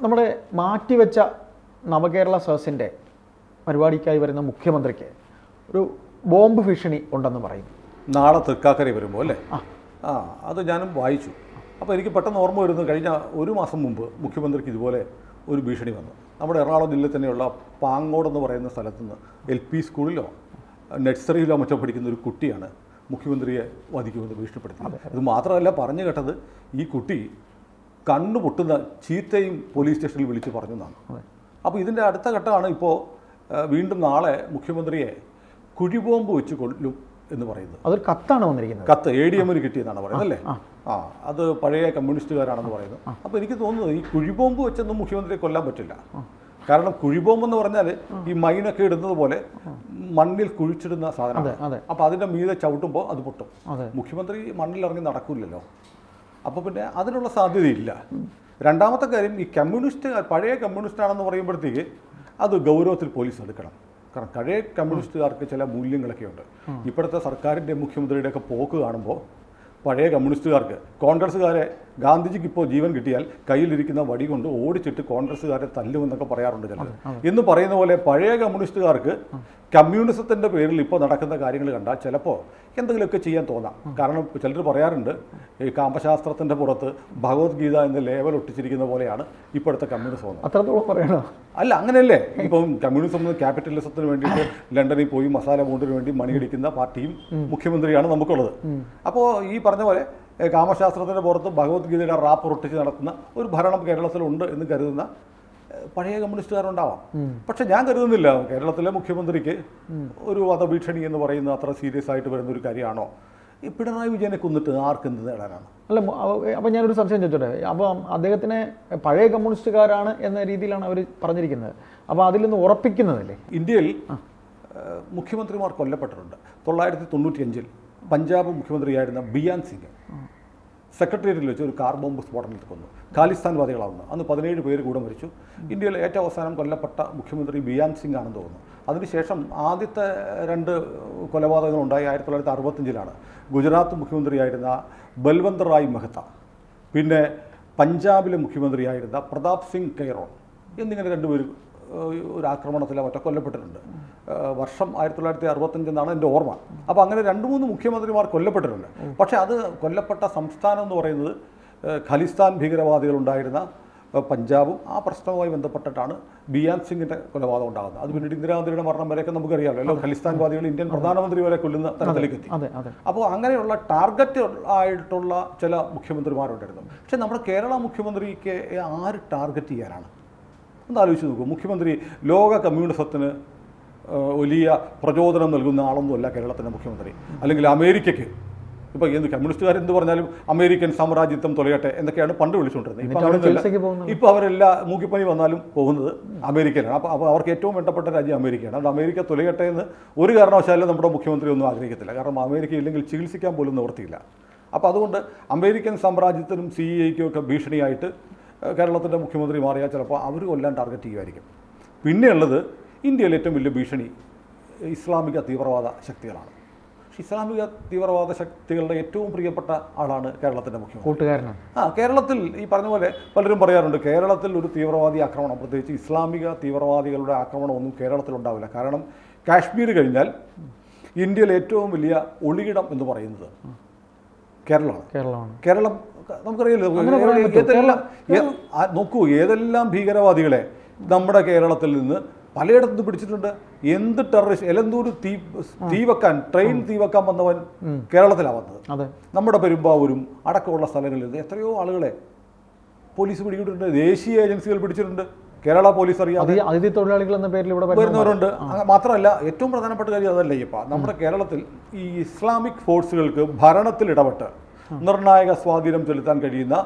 നമ്മുടെ മാറ്റിവെച്ച നവകേരള സദസ്സിന്റെ പരിപാടിക്കായി വരുന്ന മുഖ്യമന്ത്രിക്ക് ഒരു ബോംബ് ഭീഷണി ഉണ്ടെന്ന് പറയുന്നു. നാളെ തൃക്കാക്കരയിൽ വരുമ്പോൾ അല്ലേ? ആ. ആ അത് ഞാനും വായിച്ചു. അപ്പോൾ എനിക്ക് പെട്ടെന്ന് ഓർമ്മ വരുന്നു കഴിഞ്ഞ ഒരു മാസം മുമ്പ് മുഖ്യമന്ത്രിക്ക് ഇതുപോലെ ഒരു ഭീഷണി വന്നു. നമ്മുടെ എറണാകുളം ജില്ലയിൽ തന്നെയുള്ള പാങ്ങോട് എന്ന് പറയുന്ന സ്ഥലത്ത് നിന്ന് എൽ പി സ്കൂളിലോ നഴ്സറിയിലോ മറ്റോ പഠിക്കുന്ന ഒരു കുട്ടിയാണ് മുഖ്യമന്ത്രിയെ വധിക്കുമെന്ന് ഭീഷണിപ്പെടുത്തി അത് മാത്രമല്ല പറഞ്ഞു കേട്ടത് ഈ കുട്ടി കണ്ണു പൊട്ടുന്ന ചീത്തയും പോലീസ് സ്റ്റേഷനിൽ വിളിച്ച് പറഞ്ഞു എന്നാണ്. അപ്പോൾ ഇതിന്റെ അടുത്ത ഘട്ടമാണ് ഇപ്പോൾ വീണ്ടും നാളെ മുഖ്യമന്ത്രിയെ കുഴിബോംബ് വെച്ച് കൊല്ലും എന്ന് പറയുന്നത്. അതൊരു കത്താണ് വന്നിരിക്കുന്നത്. കത്ത് എ ഡി എമ്മിന് കിട്ടിയെന്നാണ് പറയുന്നത് അല്ലേ? ആ. അത് പഴയ കമ്മ്യൂണിസ്റ്റുകാരാണെന്ന് പറയുന്നത്. അപ്പോൾ എനിക്ക് തോന്നുന്നത് ഈ കുഴിബോംബ് വെച്ചൊന്നും മുഖ്യമന്ത്രിയെ കൊല്ലാൻ പറ്റില്ല. കാരണം കുഴിബോംബ് എന്ന് പറഞ്ഞാൽ ഈ മൈനൊക്കെ ഇടുന്നത് പോലെ മണ്ണിൽ കുഴിച്ചിടുന്ന സാധനം സാധനമാണ് അപ്പോൾ അതിന്റെ മീതെ ചവിട്ടുമ്പോൾ അത് പൊട്ടും. മുഖ്യമന്ത്രി മണ്ണിൽ ഇറങ്ങി നടക്കില്ലല്ലോ. അപ്പോൾ പിന്നെ അതിനുള്ള സാധ്യതയില്ല. രണ്ടാമത്തെ കാര്യം ഈ കമ്മ്യൂണിസ്റ്റ് പഴയ കമ്മ്യൂണിസ്റ്റ് ആണെന്ന് പറയുമ്പോഴത്തേക്ക് അത് ഗൗരവത്തിൽ പോലീസ് എടുക്കണം. കാരണം പഴയ കമ്മ്യൂണിസ്റ്റുകാർക്ക് ചില മൂല്യങ്ങളൊക്കെ ഉണ്ട്. ഇപ്പോഴത്തെ സർക്കാരിന്റെ മുഖ്യമന്ത്രിയുടെയൊക്കെ പോക്ക് കാണുമ്പോൾ പഴയ കമ്മ്യൂണിസ്റ്റുകാർക്ക് കോൺഗ്രസ്സുകാരെ ഗാന്ധിജിക്ക് ഇപ്പോൾ ജീവൻ കിട്ടിയാൽ കയ്യിലിരിക്കുന്ന വടി കൊണ്ട് ഓടിച്ചിട്ട് കോൺഗ്രസ്സുകാരെ തല്ലുമെന്നൊക്കെ പറയാറുണ്ട് ചിലർ എന്ന് പറയുന്ന പോലെ പഴയ കമ്മ്യൂണിസ്റ്റുകാർക്ക് കമ്മ്യൂണിസത്തിന്റെ പേരിൽ ഇപ്പോൾ നടക്കുന്ന കാര്യങ്ങൾ കണ്ടാൽ ചിലപ്പോൾ എന്തെങ്കിലുമൊക്കെ ചെയ്യാൻ തോന്നാം. കാരണം ചിലർ പറയാറുണ്ട് ഈ കാമശാസ്ത്രത്തിന്റെ പുറത്ത് ഭഗവത്ഗീത എന്ന ലേവൽ ഒട്ടിച്ചിരിക്കുന്ന പോലെയാണ് ഇപ്പോഴത്തെ കമ്മ്യൂണിസം അത്രത്തോളം പറയണോ? അല്ല അങ്ങനെയല്ലേ? ഇപ്പം കമ്മ്യൂണിസം ക്യാപിറ്റലിസത്തിന് വേണ്ടിയിട്ട് ലണ്ടനിൽ പോയി മസാല ബോണ്ടിന് വേണ്ടി മണിയടിക്കുന്ന പാർട്ടിയും മുഖ്യമന്ത്രിയാണ് നമുക്കുള്ളത്. അപ്പോൾ ഈ പറഞ്ഞ പോലെ ഏ, കാമശാസ്ത്രത്തിന്റെ പുറത്ത് ഭഗവത്ഗീതയുടെ റാപ്പ് ഒട്ടിച്ച് നടത്തുന്ന ഒരു ഭരണം കേരളത്തിലുണ്ട് എന്ന് കരുതുന്ന പഴയ കമ്മ്യൂണിസ്റ്റുകാരുണ്ടാവാം. പക്ഷെ ഞാൻ കരുതുന്നില്ല. കേരളത്തിലെ മുഖ്യമന്ത്രിക്ക് ഒരു വധഭീഷണി എന്ന് പറയുന്നത് അത്ര സീരിയസ് ആയിട്ട് വരുന്ന ഒരു കാര്യമാണോ? ഈ പിണറായി വിജയനെ കൊന്നിട്ട് ആർക്ക് എന്ത് നേടാനാണ്? അല്ല അപ്പം ഞാനൊരു സംശയം ചോദിച്ചോട്ടെ? അപ്പം അദ്ദേഹത്തിനെ പഴയ കമ്മ്യൂണിസ്റ്റുകാരാണ് എന്ന രീതിയിലാണ് അവർ പറഞ്ഞിരിക്കുന്നത്. അപ്പോൾ അതിൽ നിന്ന് ഉറപ്പിക്കുന്നതല്ലേ? ഇന്ത്യയിൽ മുഖ്യമന്ത്രിമാർ കൊല്ലപ്പെട്ടിട്ടുണ്ട്. തൊള്ളായിരത്തി തൊണ്ണൂറ്റിയഞ്ചിൽ പഞ്ചാബ് മുഖ്യമന്ത്രിയായിരുന്ന ബിയാൻ സിംഗ്. സെക്രട്ടേറിയറ്റിൽ വെച്ച് ഒരു കാർ ബോംബ് സ്ഫോടനത്തിൽ കൊന്നു ഖാലിസ്ഥാൻവാദികളാവുന്നു അന്ന് പതിനേഴ് പേര് കൂടെ മരിച്ചു. ഇന്ത്യയിലെ ഏറ്റവും അവസാനം കൊല്ലപ്പെട്ട മുഖ്യമന്ത്രി ബിയാൻ സിംഗ് ആണെന്ന് തോന്നുന്നു. അതിനുശേഷം ആദ്യത്തെ രണ്ട് കൊലപാതകങ്ങൾ ഉണ്ടായി ആയിരത്തി തൊള്ളായിരത്തി അറുപത്തഞ്ചിലാണ് ഗുജറാത്ത് മുഖ്യമന്ത്രിയായിരുന്ന ബൽവന്ത് റായ് മെഹ്ത്ത പിന്നെ പഞ്ചാബിലെ മുഖ്യമന്ത്രിയായിരുന്ന പ്രതാപ് സിംഗ് കെയ്റോൺ എന്നിങ്ങനെ രണ്ടുപേരും ഒരു ആക്രമണത്തിലോ മറ്റോ കൊല്ലപ്പെട്ടിട്ടുണ്ട്. വർഷം ആയിരത്തി തൊള്ളായിരത്തി അറുപത്തഞ്ച് എന്നാണ് എന്റെ ഓർമ്മ. അപ്പോൾ അങ്ങനെ രണ്ട് മൂന്ന് മുഖ്യമന്ത്രിമാർ കൊല്ലപ്പെട്ടിട്ടുണ്ട്. പക്ഷേ അത് കൊല്ലപ്പെട്ട സംസ്ഥാനം എന്ന് പറയുന്നത് ഖലിസ്ഥാൻ ഭീകരവാദികളുണ്ടായിരുന്ന പഞ്ചാബും ആ പ്രശ്നവുമായി ബന്ധപ്പെട്ടിട്ടാണ് ബിയാൻ സിംഗിന്റെ കൊലപാതകം ഉണ്ടാകുന്നത്. അത് പിന്നീട് ഇന്ദിരാഗാന്ധിയുടെ മരണം വരെയൊക്കെ നമുക്കറിയാമല്ലോ. ഖലിസ്ഥാൻവാദികൾ ഇന്ത്യൻ പ്രധാനമന്ത്രി വരെ കൊല്ലുന്ന തരത്തിലേക്ക് എത്തി അപ്പോൾ അങ്ങനെയുള്ള ടാർഗറ്റ് ആയിട്ടുള്ള ചില മുഖ്യമന്ത്രിമാരുണ്ടായിരുന്നു. പക്ഷേ നമ്മുടെ കേരള മുഖ്യമന്ത്രിക്ക് ആര് ടാർഗറ്റ് ചെയ്യാനാണ്? ഒന്ന് ആലോചിച്ച് നോക്കൂ. മുഖ്യമന്ത്രി ലോക കമ്മ്യൂണിസത്തിന് വലിയ പ്രചോദനം നൽകുന്ന ആളൊന്നുമല്ല കേരളത്തിന്റെ മുഖ്യമന്ത്രി. അല്ലെങ്കിൽ അമേരിക്കയ്ക്ക്. ഇപ്പോൾ എന്ത് കമ്മ്യൂണിസ്റ്റുകാർ എന്ത് പറഞ്ഞാലും അമേരിക്കൻ സാമ്രാജ്യത്വം തുലയട്ടെ എന്നൊക്കെയാണ് പണ്ട് വിളിച്ചുകൊണ്ടിരുന്നത്. ഇപ്പോൾ അവരെല്ലാ. മൂക്കിപ്പനി വന്നാലും പോകുന്നത് അമേരിക്കയിലാണ്. അപ്പോൾ അപ്പോൾ അവർക്ക് ഏറ്റവും വേണ്ടപ്പെട്ട രാജ്യം അമേരിക്കയാണ്. അത് അമേരിക്ക തുലയട്ടെ എന്ന് ഒരു കാരണവശാലും നമ്മുടെ മുഖ്യമന്ത്രി ഒന്നും ആഗ്രഹിക്കത്തില്ല. കാരണം അമേരിക്ക ഇല്ലെങ്കിൽ ചികിത്സിക്കാൻ പോലും നിവൃത്തിയില്ല. അപ്പോൾ അതുകൊണ്ട് അമേരിക്കൻ സാമ്രാജ്യത്തിനും സി ഇ ഒക്കെ ഭീഷണിയായിട്ട് കേരളത്തിന്റെ കേരളത്തിന്റെ മുഖ്യമന്ത്രി മാറിയാൽ ചിലപ്പോൾ അവർ കൊല്ലാൻ ടാർഗറ്റ് ചെയ്യുമായിരിക്കും. പിന്നെയുള്ളത് ഇന്ത്യയിലെ ഏറ്റവും വലിയ ഭീഷണി ഇസ്ലാമിക തീവ്രവാദ ശക്തികളാണ്. ഇസ്ലാമിക തീവ്രവാദ ശക്തികളുടെ ഏറ്റവും പ്രിയപ്പെട്ട ആളാണ് കേരളത്തിന്റെ മുഖ്യമന്ത്രി. കൂട്ടുകാരനാണ്. ആ കേരളത്തിൽ ഈ പറഞ്ഞ പോലെ പലരും പറയാറുണ്ട് കേരളത്തിൽ ഒരു തീവ്രവാദി ആക്രമണം പ്രത്യേകിച്ച് ഇസ്ലാമിക തീവ്രവാദികളുടെ ആക്രമണമൊന്നും കേരളത്തിൽ ഉണ്ടാവില്ല. കാരണം കാശ്മീർ കഴിഞ്ഞാൽ ഇന്ത്യയിലെ ഏറ്റവും വലിയ ഒളിയിടം എന്ന് പറയുന്നത് കേരളമാണ്. കേരളമാണ്. കേരളം നമുക്കറിയാലോ ഏതെല്ലാം നോക്കൂ ഏതെല്ലാം ഭീകരവാദികളെ നമ്മുടെ കേരളത്തിൽ നിന്ന് പലയിടത്തും പിടിച്ചിട്ടുണ്ട്. എന്ത് ടെററിസ്റ്റ് എലന്തൂര് തീ തീ വെക്കാൻ ട്രെയിൻ തീ വെക്കാൻ വന്നവൻ കേരളത്തിലാണ് വന്നത്. നമ്മുടെ പെരുമ്പാവൂരും അടക്കമുള്ള സ്ഥലങ്ങളിൽ എത്രയോ ആളുകളെ പോലീസ് പിടികൂടിയിട്ടുണ്ട് ദേശീയ ഏജൻസികൾ പിടിച്ചിട്ടുണ്ട്. കേരള പോലീസ് അറിയാം അതിഥി തൊഴിലാളികൾ എന്ന പേരിൽ ഇവിടെ വരുന്നവരുണ്ട്. മാത്രമല്ല ഏറ്റവും പ്രധാനപ്പെട്ട കാര്യം അതല്ല ഇപ്പ നമ്മുടെ കേരളത്തിൽ ഈ ഇസ്ലാമിക് ഫോഴ്സുകൾക്ക് ഭരണത്തിൽ ഇടപെട്ട് നിർണായക സ്വാധീനം ചെലുത്താൻ കഴിയുന്ന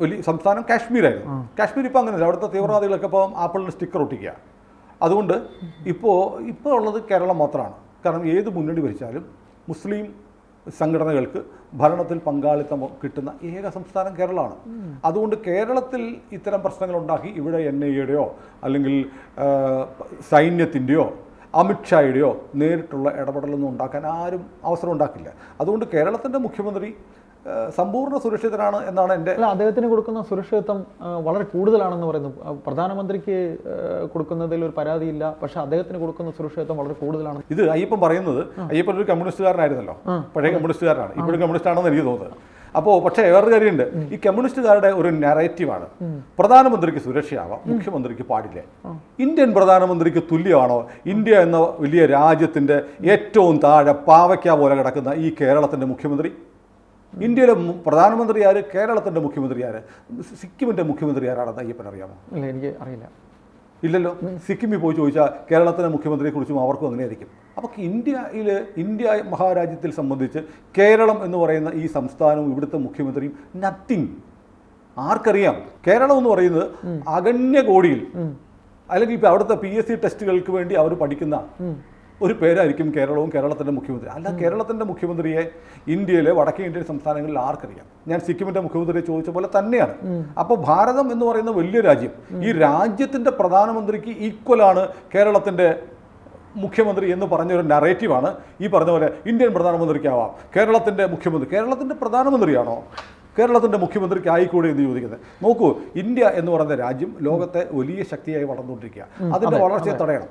വലിയ സംസ്ഥാനം കാശ്മീരായിരുന്നു. കാശ്മീർ ഇപ്പോൾ അങ്ങനെയല്ല. അവിടുത്തെ തീവ്രവാദികളൊക്കെ ഇപ്പോൾ ആപ്പിളിന് സ്റ്റിക്കർ ഒട്ടിക്കുക. അതുകൊണ്ട് ഇപ്പോൾ ഇപ്പോൾ ഉള്ളത് കേരളം മാത്രമാണ്. കാരണം ഏത് മുന്നണി ഭരിച്ചാലും മുസ്ലിം സംഘടനകൾക്ക് ഭരണത്തിൽ പങ്കാളിത്തം കിട്ടുന്ന ഏക സംസ്ഥാനം കേരളമാണ്. അതുകൊണ്ട് കേരളത്തിൽ ഇത്തരം പ്രശ്നങ്ങൾ ഉണ്ടാക്കി ഇവിടെ എൻ ഐ എയുടെയോ അല്ലെങ്കിൽ സൈന്യത്തിന്റെയോ അമിത്ഷായുടെയോ നേരിട്ടുള്ള ഇടപെടലൊന്നും ഉണ്ടാക്കാൻ ആരും അവസരം ഉണ്ടാക്കില്ല. അതുകൊണ്ട് കേരളത്തിന്റെ മുഖ്യമന്ത്രി സമ്പൂർണ സുരക്ഷിതനാണ് എന്നാണ് എന്റെ അല്ല അദ്ദേഹത്തിന് കൊടുക്കുന്ന സുരക്ഷിതത്വം വളരെ കൂടുതലാണെന്ന് പറയുന്നു. പ്രധാനമന്ത്രിക്ക് കൊടുക്കുന്നതിൽ ഒരു പരാതിയില്ല പക്ഷെ അദ്ദേഹത്തിന് കൊടുക്കുന്ന സുരക്ഷിതത്വം വളരെ കൂടുതലാണ്. ഇത് അയ്യപ്പൻ പറയുന്നത് അയ്യപ്പൻ ഒരു കമ്മ്യൂണിസ്റ്റുകാരനായിരുന്നല്ലോ. പഴയ കമ്മ്യൂണിസ്റ്റുകാരനാണ്. ഇപ്പോഴും കമ്മ്യൂണിസ്റ്റാണെന്ന് എനിക്ക് തോന്നുന്നത് അപ്പോൾ പക്ഷേ വേറൊരു കാര്യമുണ്ട്. ഈ കമ്മ്യൂണിസ്റ്റുകാരുടെ ഒരു നെറേറ്റീവാണ് പ്രധാനമന്ത്രിക്ക് സുരക്ഷയാവാം മുഖ്യമന്ത്രിക്ക് പാടില്ല. ഇന്ത്യൻ പ്രധാനമന്ത്രിക്ക് തുല്യമാണോ? ഇന്ത്യ എന്ന വലിയ രാജ്യത്തിന്റെ ഏറ്റവും താഴെ പാവയ്ക്ക പോലെ കിടക്കുന്ന ഈ കേരളത്തിന്റെ മുഖ്യമന്ത്രി ഇന്ത്യയിലെ പ്രധാനമന്ത്രി ആര്? കേരളത്തിന്റെ മുഖ്യമന്ത്രി ആര്? സിക്കിമിന്റെ മുഖ്യമന്ത്രി ആരാണെന്ന് അയ്യപ്പൻ അറിയാമോ? ഇല്ല എനിക്ക് അറിയില്ല. ഇല്ലല്ലോ. സിക്കിമിൽ പോയി ചോദിച്ചാൽ കേരളത്തിലെ മുഖ്യമന്ത്രിയെക്കുറിച്ചും അവർക്കും അങ്ങനെയായിരിക്കും. അപ്പോൾ ഇന്ത്യയിൽ ഇന്ത്യ മഹാരാജ്യത്തിൽ സംബന്ധിച്ച് കേരളം എന്ന് പറയുന്ന ഈ സംസ്ഥാനവും ഇവിടുത്തെ മുഖ്യമന്ത്രിയും നത്തിങ് ആർക്കറിയാം? കേരളം എന്ന് പറയുന്നത് അഗണ്യ കോടിയിൽ അല്ലെങ്കിൽ ഇപ്പോൾ അവിടുത്തെ പി എസ് സി ടെസ്റ്റുകൾക്ക് വേണ്ടി അവർ പഠിക്കുന്ന ഒരു പേരായിരിക്കും കേരളവും കേരളത്തിന്റെ മുഖ്യമന്ത്രി. അല്ല കേരളത്തിന്റെ മുഖ്യമന്ത്രിയെ ഇന്ത്യയിലെ വടക്കേ ഇന്ത്യൻ സംസ്ഥാനങ്ങളിൽ ആർക്കറിയാം? ഞാൻ സിക്കിമിന്റെ മുഖ്യമന്ത്രിയെ ചോദിച്ച പോലെ തന്നെയാണ്. അപ്പോൾ ഭാരതം എന്ന് പറയുന്ന വലിയ രാജ്യം ഈ രാജ്യത്തിന്റെ പ്രധാനമന്ത്രിക്ക് ഈക്വലാണ് കേരളത്തിന്റെ മുഖ്യമന്ത്രി എന്ന് പറഞ്ഞൊരു നറേറ്റീവാണ് ഈ പറഞ്ഞ പോലെ ഇന്ത്യൻ പ്രധാനമന്ത്രിക്കാവാം കേരളത്തിന്റെ മുഖ്യമന്ത്രി. കേരളത്തിന്റെ പ്രധാനമന്ത്രിയാണോ? കേരളത്തിന്റെ മുഖ്യമന്ത്രിക്ക് ആയിക്കൂടെ എന്ന് ചോദിക്കുന്നത്. നോക്കൂ ഇന്ത്യ എന്ന് പറയുന്ന രാജ്യം ലോകത്തെ വലിയ ശക്തിയായി വളർന്നുകൊണ്ടിരിക്കുക അതിന്റെ വളർച്ചയെ തടയണം.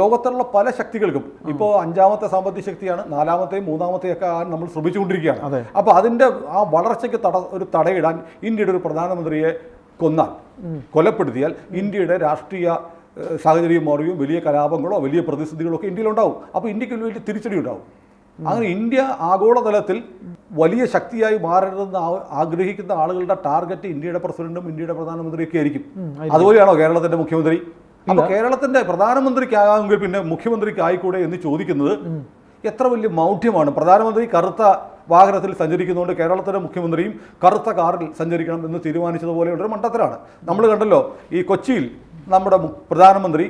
ലോകത്തുള്ള പല ശക്തികൾക്കും ഇപ്പോൾ അഞ്ചാമത്തെ സാമ്പത്തിക ശക്തിയാണ് നാലാമത്തെയും മൂന്നാമത്തെയും ഒക്കെ നമ്മൾ ശ്രമിച്ചുകൊണ്ടിരിക്കുകയാണ്. അപ്പോൾ അതിന്റെ ആ വളർച്ചയ്ക്ക് തട ഒരു തടയിടാൻ ഇന്ത്യയുടെ ഒരു പ്രധാനമന്ത്രിയെ കൊന്നാൽ കൊലപ്പെടുത്തിയാൽ ഇന്ത്യയുടെ രാഷ്ട്രീയ സാഹചര്യം മാറുകയും വലിയ കലാപങ്ങളോ വലിയ പ്രതിസന്ധികളോ ഒക്കെ ഇന്ത്യയിലുണ്ടാവും. അപ്പോൾ ഇന്ത്യയ്ക്ക് ഒരു വലിയ തിരിച്ചടി ഉണ്ടാവും അങ്ങനെ ഇന്ത്യ ആഗോളതലത്തിൽ വലിയ ശക്തിയായി മാറരുതെന്ന് ആഗ്രഹിക്കുന്ന ആളുകളുടെ ടാർഗറ്റ് ഇന്ത്യയുടെ പ്രസിഡന്റും ഇന്ത്യയുടെ പ്രധാനമന്ത്രിയൊക്കെ ആയിരിക്കും. അതുപോലെയാണോ കേരളത്തിന്റെ മുഖ്യമന്ത്രി? അപ്പൊ കേരളത്തിന്റെ പ്രധാനമന്ത്രിക്കാകാമെങ്കിൽ പിന്നെ മുഖ്യമന്ത്രിക്ക് ആയിക്കൂടെ എന്ന് ചോദിക്കുന്നത് എത്ര വലിയ മൗഢ്യമാണ്. പ്രധാനമന്ത്രി കറുത്ത വാഹനത്തിൽ സഞ്ചരിക്കുന്നതുകൊണ്ട് കേരളത്തിലെ മുഖ്യമന്ത്രിയും കറുത്ത കാറിൽ സഞ്ചരിക്കണം എന്ന് തീരുമാനിച്ചതുപോലെയുള്ള ഒരു മണ്ടത്തരാണ് നമ്മൾ കണ്ടല്ലോ ഈ കൊച്ചിയിൽ നമ്മുടെ പ്രധാനമന്ത്രി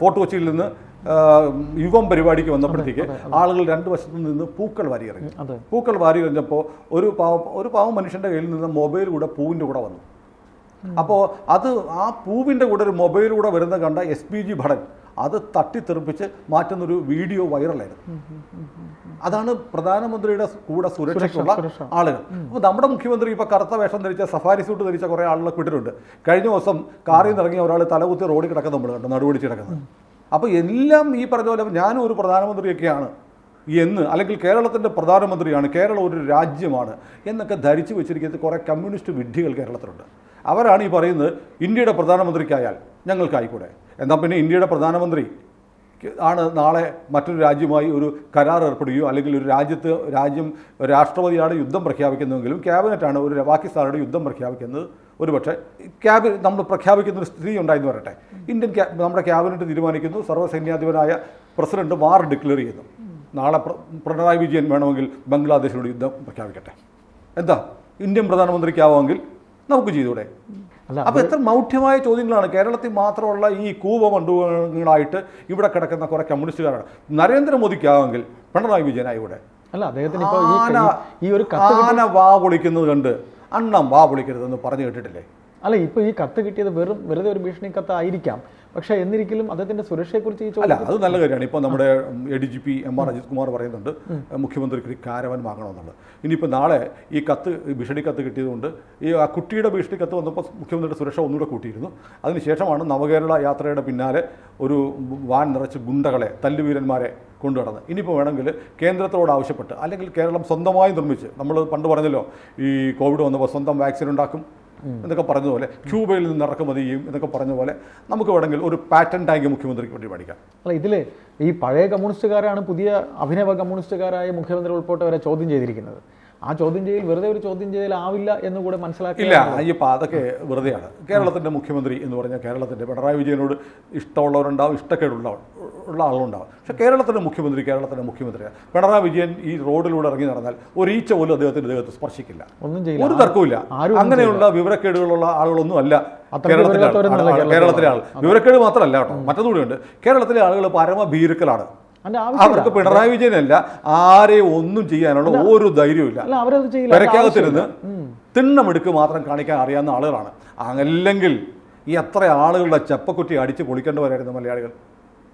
ഫോർട്ട് കൊച്ചിയിൽ നിന്ന് യുവം പരിപാടിക്ക് വന്നപ്പോഴത്തേക്ക് ആളുകൾ രണ്ട് വശത്തു നിന്ന് പൂക്കൾ വാരി എറിഞ്ഞു. പൂക്കൾ വാരി എറിഞ്ഞപ്പോൾ ഒരു പാവം ഒരു പാവം മനുഷ്യന്റെ കയ്യിൽ നിന്ന് മൊബൈൽ കൂടെ പൂവിന്റെ കൂടെ വന്നു. അപ്പോൾ അത് ആ പൂവിന്റെ കൂടെ ഒരു മൊബൈൽ കൂടെ വരുന്ന കണ്ട എസ് പി ജി ഭടൻ അത് തട്ടിത്തെറിപ്പിച്ച് മാറ്റുന്നൊരു വീഡിയോ വൈറലായിരുന്നു. അതാണ് പ്രധാനമന്ത്രിയുടെ കൂടെ സുരക്ഷയ്ക്കുള്ള സുരക്ഷ. ആളുകൾ. അപ്പോൾ നമ്മുടെ മുഖ്യമന്ത്രി ഇപ്പോൾ കറുത്ത വേഷം ധരിച്ച സഫാരി സൂട്ട് ധരിച്ച കുറേ ആളുകളൊക്കെ വിട്ടിട്ടുണ്ട്. കഴിഞ്ഞ ദിവസം കാറിൽ നിന്ന് ഇറങ്ങിയ ഒരാൾ തലകുത്തി റോഡിൽ കിടക്കുന്ന നമ്മൾ കണ്ടു നടുപിടിച്ച് കിടക്കുന്നത്. അപ്പോൾ എല്ലാം ഈ പറഞ്ഞ പോലെ ഞാനും ഒരു പ്രധാനമന്ത്രിയൊക്കെയാണ് എന്ന് അല്ലെങ്കിൽ കേരളത്തിന്റെ പ്രധാനമന്ത്രിയാണ് കേരളം ഒരു രാജ്യമാണ് എന്നൊക്കെ ധരിച്ചു വെച്ചിരിക്കുന്ന കുറേ കമ്മ്യൂണിസ്റ്റ് വിഡ്ഢികൾ കേരളത്തിലുണ്ട്. അവരാണ് ഈ പറയുന്നത് ഇന്ത്യയുടെ പ്രധാനമന്ത്രിക്കായാൽ ഞങ്ങൾക്കായിക്കൂടെ. എന്നാൽ പിന്നെ ഇന്ത്യയുടെ പ്രധാനമന്ത്രി ആണ് നാളെ മറ്റൊരു രാജ്യമായി ഒരു കരാർ ഏർപ്പെടുകയോ അല്ലെങ്കിൽ ഒരു രാജ്യത്ത് രാജ്യം രാഷ്ട്രപതിയാണ് യുദ്ധം പ്രഖ്യാപിക്കുന്നതെങ്കിലും ക്യാബിനറ്റാണ് ഒരു പാകിസ്ഥാനോട് യുദ്ധം പ്രഖ്യാപിക്കുന്നത്. ഒരു പക്ഷേ ക്യാബിൻ നമ്മൾ പ്രഖ്യാപിക്കുന്ന ഒരു സ്ഥിതി ഉണ്ടായെന്ന് പറയട്ടെ ഇന്ത്യൻ നമ്മുടെ ക്യാബിനറ്റ് തീരുമാനിക്കുന്നു. സർവസൈന്യാധിപനായ പ്രസിഡന്റ് വാർ ഡിക്ലെയർ ചെയ്യുന്നു. നാളെ പിണറായി വിജയൻ വേണമെങ്കിൽ ബംഗ്ലാദേശിനോട് യുദ്ധം പ്രഖ്യാപിക്കട്ടെ. എന്താ? ഇന്ത്യൻ പ്രധാനമന്ത്രിക്കാവുമെങ്കിൽ നമുക്ക് ചെയ്തൂടെ അല്ല അപ്പൊ എത്ര മൗഢ്യമായ ചോദ്യങ്ങളാണ്. കേരളത്തിൽ മാത്രമുള്ള ഈ കൂപമണ്ഡലങ്ങളായിട്ട് ഇവിടെ കിടക്കുന്ന കുറെ കമ്മ്യൂണിസ്റ്റുകാരാണ്. നരേന്ദ്രമോദിക്കാവെങ്കിൽ പിണറായി വിജയനായി ഇവിടെ. അല്ല അദ്ദേഹത്തിന് ആന ഈ ഒരു ആന വാ പൊളിക്കുന്നത് കണ്ട് അണ്ണം വാ പൊളിക്കരുതെന്ന് പറഞ്ഞു കേട്ടിട്ടില്ലേ? അല്ല ഇപ്പൊ ഈ കത്ത് കിട്ടിയത് വെറും വെറുതെ ഒരു ഭീഷണി കത്ത് ആയിരിക്കാം പക്ഷെ എന്നിരിക്കലും അദ്ദേഹത്തിന്റെ സുരക്ഷയെക്കുറിച്ച് ഈ അല്ല അത് നല്ല കാര്യമാണ്. ഇപ്പോൾ നമ്മുടെ A D G P M R Ajith Kumar പറയുന്നുണ്ട് മുഖ്യമന്ത്രിക്ക് ഒരു കാരവൻ വാങ്ങണമെന്നുള്ളത്. ഇനിയിപ്പോൾ നാളെ ഈ കത്ത് ഭീഷണി കത്ത് കിട്ടിയതുകൊണ്ട് ഈ ആ കുട്ടിയുടെ ഭീഷണി കത്ത് വന്നപ്പോൾ മുഖ്യമന്ത്രിയുടെ സുരക്ഷ ഒന്നുകൂടെ കൂട്ടിയിരുന്നു. അതിനുശേഷമാണ് നവകേരള യാത്രയുടെ പിന്നാലെ ഒരു വാൻ നിറച്ച് ഗുണ്ടകളെ തല്ലുവീരന്മാരെ കൊണ്ടുനടന്ന് ഇനിയിപ്പോൾ വേണമെങ്കിൽ കേന്ദ്രത്തോട് ആവശ്യപ്പെട്ട് അല്ലെങ്കിൽ കേരളം സ്വന്തമായി നിർമ്മിച്ച് നമ്മൾ പണ്ട് പറഞ്ഞല്ലോ ഈ കോവിഡ് വന്നപ്പോൾ സ്വന്തം വാക്സിൻ ഉണ്ടാക്കും എന്നൊക്കെ പറഞ്ഞതുപോലെ ക്യൂബയിൽ നിന്ന് ഇറക്കുമതി ചെയ്യും എന്നൊക്കെ പറഞ്ഞ പോലെ നമുക്ക് വേണമെങ്കിൽ ഒരു പാറ്റേൺ ടാങ്ക് മുഖ്യമന്ത്രിക്ക് വേണ്ടി പഠിക്കാം. അല്ല ഇതിൽ ഈ പഴയ കമ്മ്യൂണിസ്റ്റുകാരാണ് പുതിയ അഭിനവ കമ്മ്യൂണിസ്റ്റുകാരായ മുഖ്യമന്ത്രി ഉൾപ്പെട്ടവരെ ചോദ്യം ചെയ്തിരിക്കുന്നത്. ആ ചോദ്യം ചെയ്യൽ വെറുതെ ഒരു ചോദ്യം ചെയ്യലാവില്ല എന്ന് കൂടെ മനസ്സിലാക്കി ഇല്ല അയ്യപ്പ അതൊക്കെ വെറുതെയാണ്. കേരളത്തിന്റെ മുഖ്യമന്ത്രി എന്ന് പറഞ്ഞാൽ കേരളത്തിന്റെ പിണറായി വിജയനോട് ഇഷ്ടമുള്ളവരുണ്ടാവും ഇഷ്ടക്കേടുള്ള ഉള്ള ആളുകളുണ്ടാവും പക്ഷെ കേരളത്തിന്റെ മുഖ്യമന്ത്രി കേരളത്തിന്റെ മുഖ്യമന്ത്രിയാണ് പിണറായി വിജയൻ ഈ റോഡിലൂടെ ഇറങ്ങി നടന്നാൽ ഒരു ഈച്ച പോലും അദ്ദേഹത്തിന്റെ ദേഹത്ത് സ്പർശിക്കില്ല. ഒന്നും ചെയ്യില്ല. ഒരു തർക്കവുമില്ല. അങ്ങനെയുള്ള വിവരക്കേടുകളുള്ള ആളുകളൊന്നും അല്ല കേരളത്തിലെ ആൾ- കേരളത്തിലെ ആൾ. വിവരക്കേട് മാത്രമല്ല കേട്ടോ മറ്റൊന്നുകൂടിയുണ്ട്. കേരളത്തിലെ ആളുകൾ പരമ ഭീരുക്കളാണ് അതിന്റെ ആവശ്യമില്ല അവർക്ക് പിണറായി വിജയനല്ല ആരെയും ഒന്നും ചെയ്യാനുള്ള ഒരു ധൈര്യവും പെരക്കകത്തിരുന്ന് തിണ്ണമെടുക്ക് മാത്രം കാണിക്കാൻ അറിയാവുന്ന ആളുകളാണ്. അല്ലെങ്കിൽ ഈ എത്ര ആളുകളുടെ ചെപ്പക്കുറ്റി അടിച്ച് പൊളിക്കേണ്ടവരായിരുന്നു മലയാളികൾ.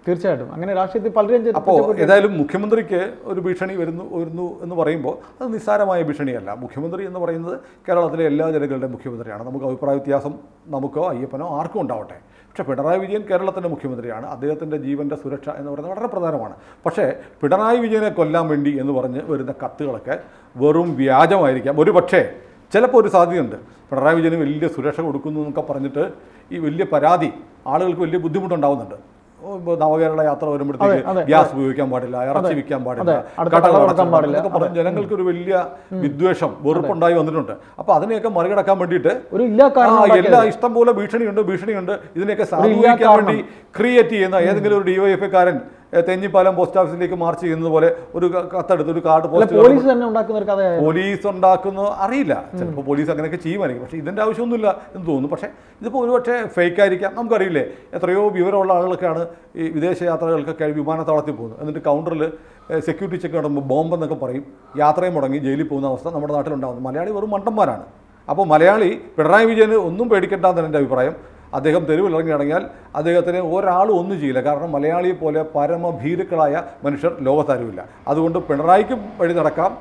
തീർച്ചയായിട്ടും. അങ്ങനെ രാഷ്ട്രീയത്തിൽ പലരും അപ്പോൾ ഏതായാലും മുഖ്യമന്ത്രിക്ക് ഒരു ഭീഷണി വരുന്നു വരുന്നു എന്ന് പറയുമ്പോൾ അത് നിസ്സാരമായ ഭീഷണിയല്ല. മുഖ്യമന്ത്രി എന്ന് പറയുന്നത് കേരളത്തിലെ എല്ലാ ജനങ്ങളുടെയും മുഖ്യമന്ത്രിയാണ്. നമുക്ക് അഭിപ്രായ വ്യത്യാസം നമുക്കോ അയ്യപ്പനോ ആർക്കും ഉണ്ടാവട്ടെ. പക്ഷേ പിണറായി വിജയൻ കേരളത്തിന്റെ മുഖ്യമന്ത്രിയാണ്. അദ്ദേഹത്തിന്റെ ജീവന്റെ സുരക്ഷ എന്ന് പറയുന്നത് വളരെ പ്രധാനമാണ്. പക്ഷേ പിണറായി വിജയനെ കൊല്ലാൻ വേണ്ടി എന്ന് പറഞ്ഞ് വരുന്ന കത്തുകളൊക്കെ വെറും വ്യാജമായിരിക്കാം. ഒരു പക്ഷേ ചിലപ്പോൾ ഒരു സാധ്യതയുണ്ട്. പിണറായി വിജയന് വലിയ സുരക്ഷ കൊടുക്കുന്നു എന്നൊക്കെ പറഞ്ഞിട്ട് ഈ വലിയ പരാതി ആളുകൾക്ക് വലിയ ബുദ്ധിമുട്ടുണ്ടാവുന്നുണ്ട്. നവകേരള യാത്ര വരുമ്പോഴത്തേക്ക് ഗ്യാസ് ഉപയോഗിക്കാൻ പാടില്ല ഇറച്ചി വിൽക്കാൻ പാടില്ല അതെ, കടകൾ കട പാടില്ല. ജനങ്ങൾക്ക് ഒരു വലിയ വിദ്വേഷം വെറുപ്പുണ്ടായി വന്നിട്ടുണ്ട്. അപ്പൊ അതിനെയൊക്കെ മറികടക്കാൻ വേണ്ടിയിട്ട് ഒരു എല്ലാ ഇഷ്ടം പോലെ ഭീഷണിയുണ്ട് ഭീഷണിയുണ്ട്. ഇതിനെയൊക്കെ സാധൂകരിക്കാൻ വേണ്ടി ക്രിയേറ്റ് ചെയ്യുന്ന ഏതെങ്കിലും ഒരു ഡിവൈഎഫ്ഐക്കാരൻ തെഞ്ഞിപ്പാലം പോസ്റ്റ് ഓഫീസിലേക്ക് മാർച്ച് ചെയ്യുന്നത് പോലെ ഒരു കത്തെടുത്ത് ഒരു കാർഡ് പോസ്റ്റ് പോലീസ് തന്നെ ഉണ്ടാക്കുന്ന ഒരു കഥ പോലീസ് ഉണ്ടാക്കുന്ന അറിയില്ല. ചിലപ്പോൾ പോലീസ് അങ്ങനെയൊക്കെ ചെയ്യുമായിരിക്കും. പക്ഷേ ഇതിന്റെ ആവശ്യമൊന്നുമില്ല എന്ന് തോന്നുന്നു. പക്ഷേ ഇതിപ്പോൾ ഒരുപക്ഷെ ഫേക്ക് ആയിരിക്കാം. നമുക്കറിയില്ലേ എത്രയോ വിവരമുള്ള ആളുകളൊക്കെയാണ് ഈ വിദേശ യാത്രകൾക്കൊക്കെ വിമാനത്താവളത്തിൽ പോകുന്നത്. എന്നിട്ട് കൗണ്ടറിൽ സെക്യൂരിറ്റി ചെക്ക് നടത്തുമ്പോൾ ബോംബെന്നൊക്കെ പറയും. യാത്രയും മുടങ്ങി ജയിലിൽ പോകുന്ന അവസ്ഥ നമ്മുടെ നാട്ടിലുണ്ടാകുന്നു മലയാളി വെറും മണ്ടന്മാരാണ്. അപ്പോൾ മലയാളി പിണറായി വിജയന് ഒന്നും പേടിക്കേണ്ടെന്നാണ് എന്റെ അഭിപ്രായം. അദ്ദേഹം തെരുവിൽ ഇറങ്ങിയിറങ്ങിയാൽ അദ്ദേഹത്തിന് ഒരാളും ഒന്നും ചെയ്യില്ല. കാരണം മലയാളിയെ പോലെ പരമഭീരുക്കളായ മനുഷ്യർ ലോകത്താരുമില്ല. അതുകൊണ്ട് പിണറായിക്കും വഴി നടക്കാം.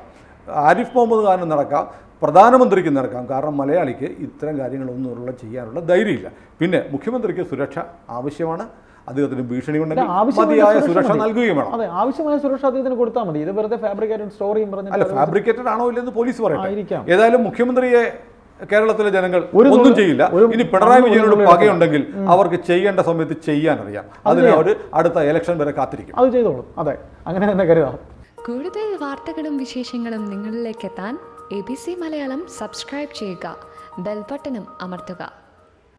ആരിഫ് മുഹമ്മദ് ഖാനും നടക്കാം. പ്രധാനമന്ത്രിക്കും നടക്കാം. കാരണം മലയാളിക്ക് ഇത്തരം കാര്യങ്ങളൊന്നും ചെയ്യാനുള്ള ധൈര്യമില്ല. പിന്നെ മുഖ്യമന്ത്രിക്ക് സുരക്ഷ ആവശ്യമാണ്. അദ്ദേഹത്തിന് ഭീഷണി ഉണ്ടെങ്കിൽ മതിയായ സുരക്ഷ നൽകുകയും വേണം. അതെ ആവശ്യമായ സുരക്ഷ അദ്ദേഹത്തിന് കൊടുത്താൽ മതി. ഇത് വെറുതെ ഫാബ്രിക്കേറ്റഡ് സ്റ്റോറിയും പറഞ്ഞു അല്ല ഫാബ്രിക്കേറ്റഡ് ആണോ ഇല്ലെന്ന് പോലീസ് പറയട്ടെ. ആയിരിക്കാം. ഏതായാലും മുഖ്യമന്ത്രിയെ കേരളത്തിലെ ജനങ്ങൾ ഒന്നും ചെയ്യില്ല. ഇനി പിണറായി വിജയനോട് പകയുണ്ടെങ്കിൽ അവർക്ക് ചെയ്യേണ്ട സമയത്ത് ചെയ്യാൻ അറിയാം അതിന് അവർ അടുത്ത ഇലക്ഷൻ വരെ കാത്തിരിക്കും. അത് ചെയ്തോളും. അതെ. അങ്ങനെ തന്നെ കരുതാം. കൂടുതൽ വാർത്തകളും വിശേഷങ്ങളും നിങ്ങളിലേക്ക് എത്താൻ A B C Malayalam subscribe ചെയ്യുക. ബെൽബട്ടനും അമർത്തുക.